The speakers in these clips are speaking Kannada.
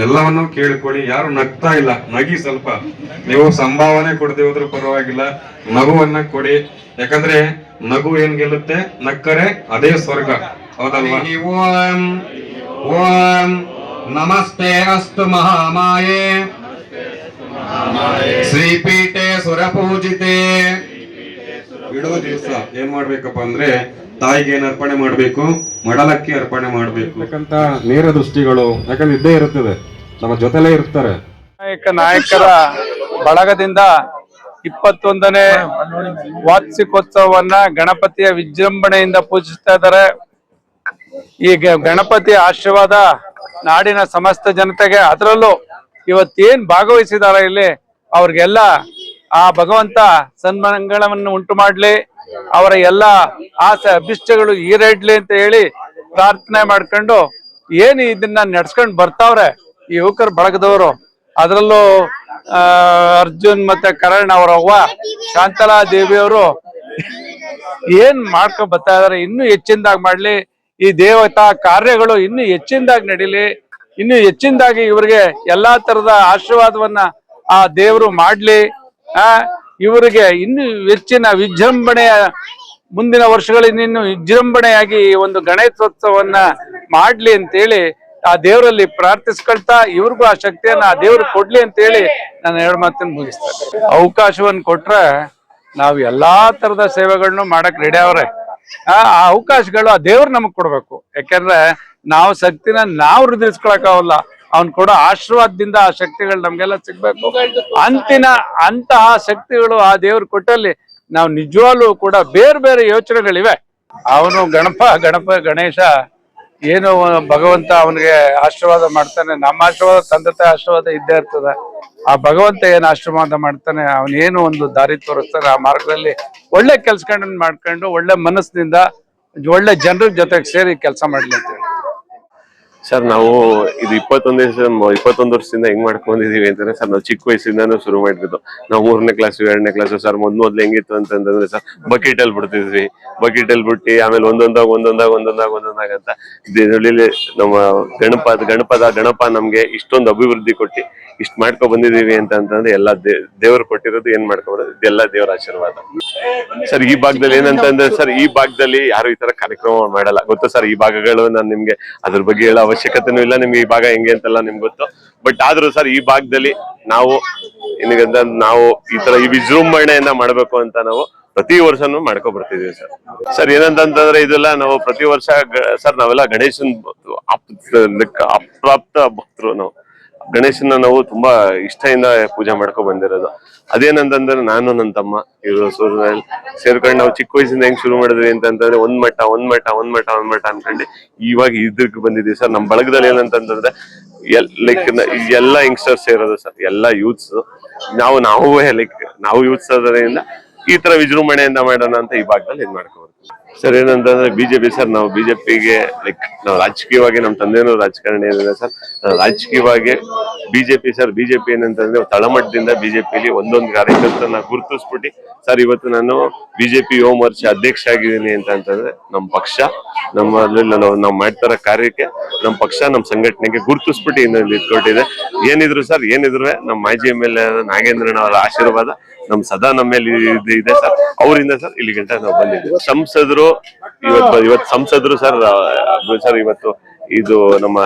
ಎಲ್ಲವನ್ನು ಕೇಳಿಕೊಳ್ಳಿ. ಯಾರು ನಗ್ತಾ ಇಲ್ಲ ನಗಿ ಸ್ವಲ್ಪ. ನೀವು ಸಂಭಾವನೆ ಕೊಡದೆ ಹೋದ್ರೂ ಪರವಾಗಿಲ್ಲ ನಗುವನ್ನ ಕೊಡಿ. ಯಾಕಂದ್ರೆ ನಗು ಏನ್ ಗೆಲ್ಲುತ್ತೆ? ನಕ್ಕರೆ ಅದೇ ಸ್ವರ್ಗ. ಹೌದಲ್ವಾ? ಓಂ ಓಂ ನಮಸ್ತೆ ಅಸ್ತು ಮಹಾಮಾಯೆ. ಶ್ರೀಪೀಠೆ ಸುರಪೂಜಿತೆ. ಬಿಡೋ ದಿವಸ ಏನ್ ಮಾಡ್ಬೇಕಪ್ಪ ಅಂದ್ರೆ ತಾಯಿಗೆ ಏನ್ ಅರ್ಪಣೆ ಮಾಡ್ಬೇಕು? ಮಡಲಕ್ಕೆ ಅರ್ಪಣೆ ಮಾಡ್ಬೇಕು. ಯಾಕಂತ ನೇರ ದೃಷ್ಟಿಗಳು ಯಾಕಂದ್ರೆ ಇದ್ದೇ ಇರುತ್ತದೆ. ನಮ್ಮ ಜೊತೆಲೇ ಇರ್ತಾರೆ. ನಾಯಕ ನಾಯಕರ ಬಳಗದಿಂದ ಇಪ್ಪತ್ತೊಂದನೇ ವಾರ್ಷಿಕೋತ್ಸವವನ್ನ ಗಣಪತಿಯ ವಿಜೃಂಭಣೆಯಿಂದ ಪೂಜಿಸ್ತಾ ಇದ್ದಾರೆ. ಈ ಗಣಪತಿ ಆಶೀರ್ವಾದ ನಾಡಿನ ಸಮಸ್ತ ಜನತೆಗೆ ಅದರಲ್ಲೂ ಇವತ್ತೇನ್ ಭಾಗವಹಿಸಿದಾರ ಇಲ್ಲಿ ಅವ್ರಿಗೆಲ್ಲ ಆ ಭಗವಂತ ಸನ್ಮಂಗಳವನ್ನು ಉಂಟು ಮಾಡ್ಲಿ, ಅವರ ಎಲ್ಲ ಆಸೆ, ಅಭಿಷ್ಟಗಳು ಈರೇಡ್ಲಿ ಅಂತ ಹೇಳಿ ಪ್ರಾರ್ಥನೆ ಮಾಡ್ಕೊಂಡು ಏನು ಇದನ್ನ ನಡ್ಸ್ಕೊಂಡ್ ಬರ್ತಾವ್ರೆ ಈ ಯುವಕರು ಬಳಗದವರು. ಅದರಲ್ಲೂ ಅರ್ಜುನ್ ಮತ್ತೆ ಕರಣ್ ಅವರ ಅವ್ವ ಶಾಂತಲಾ ದೇವಿಯವರು ಏನ್ ಮಾಡ್ಕೊಂಡ್ ಬರ್ತಾ ಇದಾರೆ, ಇನ್ನೂ ಹೆಚ್ಚಿನದಾಗಿ ಮಾಡ್ಲಿ, ಈ ದೇವತಾ ಕಾರ್ಯಗಳು ಇನ್ನು ಹೆಚ್ಚಿನದಾಗಿ ನಡೀಲಿ, ಇನ್ನು ಹೆಚ್ಚಿನದಾಗಿ ಇವರಿಗೆ ಎಲ್ಲಾ ತರದ ಆಶೀರ್ವಾದವನ್ನ ಆ ದೇವರು ಮಾಡ್ಲಿ. ಆ, ಇವರಿಗೆ ಇನ್ನು ಹೆಚ್ಚಿನ ವಿಜೃಂಭಣೆಯ ಮುಂದಿನ ವರ್ಷಗಳಲ್ಲಿ ಇನ್ನು ವಿಜೃಂಭಣೆಯಾಗಿ ಒಂದು ಗಣೇಶೋತ್ಸವವನ್ನ ಮಾಡ್ಲಿ ಅಂತೇಳಿ ಆ ದೇವರಲ್ಲಿ ಪ್ರಾರ್ಥಿಸ್ಕೊಳ್ತಾ ಇವ್ರಿಗೂ ಆ ಶಕ್ತಿಯನ್ನ ಆ ದೇವ್ರು ಕೊಡ್ಲಿ ಅಂತೇಳಿ ನಾನು ಎರಡು ಮಾತನ್ನು ಮುಗಿಸ್ತೇನೆ ಅವಕಾಶವನ್ನು ಕೊಟ್ರೆ ನಾವು ಎಲ್ಲಾ ತರದ ಸೇವೆಗಳನ್ನು ಮಾಡಕ್ ರೆಡಿ ಅವ್ರೆ. ಆ ಅವಕಾಶಗಳು ಆ ದೇವ್ರು ನಮಗ್ ಕೊಡ್ಬೇಕು. ಯಾಕಂದ್ರೆ ನಾವು ಶಕ್ತಿನ ನಾವು ಹೃದಯಿಸ್ಕೊಳಕ್ಕಾಗಲ್ಲ ಅವ್ನ್ ಕೊಡೋ ಆಶೀರ್ವಾದದಿಂದ ಆ ಶಕ್ತಿಗಳು ನಮ್ಗೆಲ್ಲ ಸಿಗ್ಬೇಕು. ಅಂತಿನ ಅಂತಹ ಶಕ್ತಿಗಳು ಆ ದೇವ್ರು ಕೊಟ್ಟಲ್ಲಿ ನಾವು ನಿಜವಾಗ್ಲೂ ಕೂಡ ಬೇರೆ ಬೇರೆ ಯೋಚನೆಗಳಿವೆ. ಅವನು ಗಣಪ ಗಣಪ, ಗಣೇಶ, ಏನು ಭಗವಂತ ಅವನಿಗೆ ಆಶೀರ್ವಾದ ಮಾಡ್ತಾನೆ. ನಮ್ಮ ಆಶೀರ್ವಾದ ತಂದೆ ತಾಯಿ ಆಶೀರ್ವಾದ ಇದ್ದೇ ಇರ್ತದೆ. ಆ ಭಗವಂತ ಏನ್ ಆಶೀರ್ವಾದ ಮಾಡ್ತಾನೆ? ಅವನೇನು ಒಂದು ದಾರಿ ತೋರಿಸ್ತಾನೆ ಆ ಮಾರ್ಗದಲ್ಲಿ ಒಳ್ಳೆ ಕೆಲ್ಸಗಳನ್ನ ಮಾಡ್ಕೊಂಡು, ಒಳ್ಳೆ ಮನಸ್ಸಿನಿಂದ ಒಳ್ಳೆ ಜನರ ಜೊತೆಗೆ ಸೇರಿ ಕೆಲಸ ಮಾಡ್ಲಿ ಸರ್, ನಾವು ಇದು ಇಪ್ಪತ್ತೊಂದು ಇಪ್ಪತ್ತೊಂದು ವರ್ಷದಿಂದ ಹೆಂಗ್ ಮಾಡ್ಕೊಂಡಿದೀವಿ ಅಂತಂದ್ರೆ ಸರ್, ನಾವು ಚಿಕ್ಕ ವಯಸ್ಸಿಂದಾನು ಶುರು ಮಾಡಿದ್ದು. ನಾವು ಮೂರನೇ ಕ್ಲಾಸ್ ಎರಡನೇ ಕ್ಲಾಸ್ ಸರ್ ಮೊದ್ ಮೊದ್ಲು ಹೆಂಗಿತ್ತು ಅಂತಂದ್ರೆ ಸರ್ ಬಕೆಟ್ ಅಲ್ಲಿ ಬಿಡ್ತಿದ್ವಿ. ಬಕೆಟ್ ಅಲ್ಲಿ ಬಿಟ್ಟು ಆಮೇಲೆ ಒಂದೊಂದಾಗ ಒಂದೊಂದಾಗ ಒಂದೊಂದಾಗ ಒಂದೊಂದಾಗ ಅಂತ ನಮ್ಮ ಗಣಪ ಗಣಪದ, ಗಣಪ ನಮ್ಗೆ ಇಷ್ಟೊಂದು ಅಭಿವೃದ್ಧಿ ಕೊಟ್ಟು ಇಷ್ಟ್ ಮಾಡ್ಕೊ ಬಂದಿದೀವಿ ಅಂತ ಅಂತಂದ್ರೆ ಎಲ್ಲಾ ದೇವ್ರು ಕೊಟ್ಟಿರೋದು ಏನ್ ಮಾಡ್ಕೊಬಾರದು ಇದೆಲ್ಲ ದೇವರ ಆಶೀರ್ವಾದ. ಸರ್, ಈ ಭಾಗದಲ್ಲಿ ಏನಂತಂದ್ರೆ ಸರ್, ಈ ಭಾಗದಲ್ಲಿ ಯಾರು ಈ ತರ ಕಾರ್ಯಕ್ರಮ ಮಾಡಲ್ಲ. ಗೊತ್ತು ಸರ್, ಈ ಭಾಗಗಳು ನಾನು ನಿಮ್ಗೆ ಅದ್ರ ಬಗ್ಗೆ ಹೇಳೋ ಅವಶ್ಯಕತೆನೂ ಇಲ್ಲ. ನಿಮ್ಗೆ ಈ ಭಾಗ ಹೆಂಗೆ ಅಂತೆಲ್ಲ ನಿಮ್ಗೆ ಗೊತ್ತು. ಬಟ್ ಆದ್ರೂ ಸರ್, ಈ ಭಾಗದಲ್ಲಿ ನಾವು ಏನಿಗಂತ ನಾವು ಈ ತರ ಈ ವಿಜೃಂಭಣೆಯನ್ನ ಮಾಡ್ಬೇಕು ಅಂತ ನಾವು ಪ್ರತಿ ವರ್ಷನೂ ಮಾಡ್ಕೊ ಬರ್ತಿದೀವಿ ಸರ್. ಸರ್, ಏನಂತಂತಂದ್ರೆ ಇದೆಲ್ಲ ನಾವು ಪ್ರತಿ ವರ್ಷ ಸರ್, ನಾವೆಲ್ಲ ಗಣೇಶನ್ ಅಪ್- ಅಪ್ರಾಪ್ತ ಭಕ್ತರು ನಾವು. ಗಣೇಶನ ನಾವು ತುಂಬಾ ಇಷ್ಟದಿಂದ ಪೂಜೆ ಮಾಡ್ಕೊ ಬಂದಿರೋದು. ಅದೇನಂತಂದ್ರೆ ನಾನು ನನ್ನ ತಮ್ಮ, ಇವರು ಸೂರ್ಯನಲ್ಲಿ ಸೇರ್ಕೊಂಡು ನಾವು ಚಿಕ್ಕ ವಯಸ್ಸಿಂದ ಹೆಂಗ್ ಶುರು ಮಾಡಿದ್ವಿ ಅಂತಂದ್ರೆ ಒಂದ್ ಮಠ ಒಂದ್ ಮಠ ಒಂದ್ ಮಠ ಒಂದ್ ಮಠ ಅನ್ಕೊಂಡು ಇವಾಗ ಇದ್ರಕ್ ಬಂದಿದ್ದೀವಿ ಸರ್. ನಮ್ಮ ಬಳಗದಲ್ಲಿ ಏನಂತಂದ್ರೆ ಎಲ್ ಲೈಕ್ ಎಲ್ಲ ಯಂಗ್ಸ್ಟರ್ಸ್ ಇರೋದು ಸರ್. ಎಲ್ಲ ಯೂತ್ಸ್ ನಾವು ನಾವು ಲೈಕ್ ನಾವು ಯೂತ್ಸ್ ಅದರಿಂದ ಈ ತರ ವಿಜೃಂಭಣೆಯಿಂದ ಮಾಡೋಣ ಅಂತ ಈ ಭಾಗದಲ್ಲಿ ಇದ್ ಮಾಡ್ಕೊಬೋದು? ಸರ್, ಏನಂತಂದ್ರೆ ಬಿಜೆಪಿ, ಸರ್, ನಾವು ಬಿಜೆಪಿಗೆ ಲೈಕ್ ನಾವು ರಾಜಕೀಯವಾಗಿ ನಮ್ಮ ತಂದೆನೂ ರಾಜಕಾರಣಿ ಏನಿದೆ ಸರ್ ರಾಜಕೀಯವಾಗಿ ಬಿಜೆಪಿ, ಸರ್, ಬಿಜೆಪಿ ಏನಂತಂದ್ರೆ ತಳಮಟ್ಟದಿಂದ ಬಿಜೆಪಿಲಿ ಒಂದೊಂದು ಕಾರ್ಯಕರ್ತನ ಗುರುತಿಸ್ಬಿಟ್ಟು, ಸರ್, ಇವತ್ತು ನಾನು ಬಿಜೆಪಿ ಯುವ ಅಧ್ಯಕ್ಷ ಆಗಿದ್ದೀನಿ ಅಂತ ಅಂತಂದ್ರೆ ನಮ್ಮ ಪಕ್ಷ ನಮ್ಮ ನಾವು ನಾವು ಮಾಡ್ತಾರ ಕಾರ್ಯಕ್ಕೆ ನಮ್ಮ ಪಕ್ಷ ನಮ್ಮ ಸಂಘಟನೆಗೆ ಗುರುತಿಸ್ಬಿಟ್ಟು ಇನ್ನೊಂದು ಇಟ್ಕೊಟ್ಟಿದೆ ಏನಿದ್ರು ಸರ್, ಏನಿದ್ರು ನಮ್ಮ ಮಾಜಿ ಎಂ ಎಲ್ ಎ ನಾಗೇಂದ್ರನವರ ಆಶೀರ್ವಾದ ನಮ್ ಸದಾ ನಮ್ಮ ಮೇಲೆ ಇದು ಸರ್. ಅವರಿಂದ ಸರ್ ಇಲ್ಲಿ ಗಂಟ ನಾವು ಬಂದಿದ್ದೀವಿ. ಸಂಸದರು ಇವತ್ತು ಇವತ್ತು ಸಂಸದರು ಸರ್ ಸರ್ ಇವತ್ತು ಇದು ನಮ್ಮ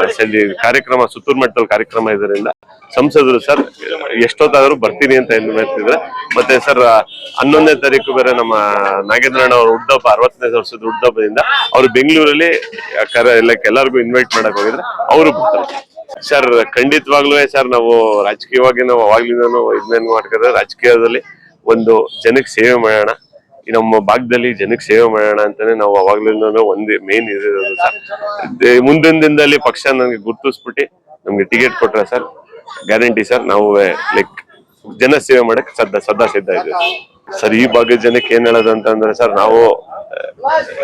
ಕಾರ್ಯಕ್ರಮ ಸುತ್ತೂರು ಮಟ್ಟದಲ್ಲಿ ಕಾರ್ಯಕ್ರಮ ಇದರಿಂದ ಸಂಸದರು ಸರ್ ಎಷ್ಟೊತ್ತಾದ್ರೂ ಬರ್ತೀನಿ ಅಂತ ಹೇಳಿ ಹೇಳ್ತಿದ್ರೆ. ಮತ್ತೆ ಸರ್ ಹನ್ನೊಂದನೇ ತಾರೀಕು ಬೇರೆ ನಮ್ಮ ನಾಗೇಂದ್ರಣ್ಣ ಅವ್ರ ಹುಟ್ಟಹಬ್ಬ ಅರವತ್ತನೇ ವರ್ಷದ ಹುಟ್ಟಹಬ್ಬದಿಂದ ಅವರು ಬೆಂಗಳೂರಲ್ಲಿ ಕರೆ ಲೈಕ್ ಎಲ್ಲರಿಗೂ ಇನ್ವೈಟ್ ಮಾಡಕ್ ಹೋಗಿದ್ರೆ ಅವರು ಬರ್ತಾರೆ. ಸರ್, ಖಂಡಿತವಾಗ್ಲೂ ಸರ್, ನಾವು ರಾಜಕೀಯವಾಗಿ ನಾವು ಅವಾಗ್ಲಿಂದನೂ ಇದನ್ನೇನು ಮಾಡ್ಕೊಂಡ್ರೆ ರಾಜಕೀಯದಲ್ಲಿ ಒಂದು ಜನಕ್ಕೆ ಸೇವೆ ಮಾಡೋಣ. ಈ ನಮ್ಮ ಭಾಗದಲ್ಲಿ ಜನಕ್ಕೆ ಸೇವೆ ಮಾಡೋಣ ಅಂತಾನೆ ನಾವು ಅವಾಗ್ಲಿಂದನೂ ಒಂದೇ ಮೇನ್ ಇರೋದು ಸರ್. ಮುಂದಿನ ದಿನದಲ್ಲಿ ಪಕ್ಷ ನನಗೆ ಗುರ್ತಿಸ್ಬಿಟ್ಟು ನಮ್ಗೆ ಟಿಕೆಟ್ ಕೊಟ್ರೆ ಸರ್ ಗ್ಯಾರಂಟಿ ಸರ್, ನಾವು ಲೈಕ್ ಜನ ಸೇವೆ ಮಾಡಕ್ ಸದಾ ಸದಾ ಸಿದ್ಧ ಇದ್ದೀವಿ. ಸರ್, ಈ ಭಾಗದ ಜನಕ್ಕೆ ಏನ್ ಹೇಳೋದು ಅಂತಂದ್ರೆ ಸರ್, ನಾವು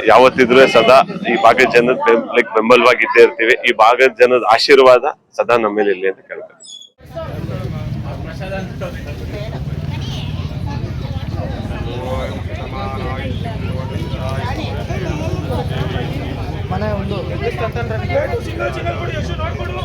ಯಾವತ್ತಿದ್ರು ಸದಾ ಈ ಭಾಗದ ಜನದ ಲೈಕ್ ಬೆಂಬಲವಾಗಿ ಇದ್ದೇ ಇರ್ತೀವಿ. ಈ ಭಾಗದ ಜನದ ಆಶೀರ್ವಾದ ಸದಾ ನಮ್ಮ ಮೇಲೆ ಇರಲಿ ಅಂತ ಕೇಳ್ತೇವೆ ಮನೆ ಒಂದು ಶಶಾಂಕ್ಗೆ ರವಿಗೆ ಭಾಸ್ಕರನ್ಗೆ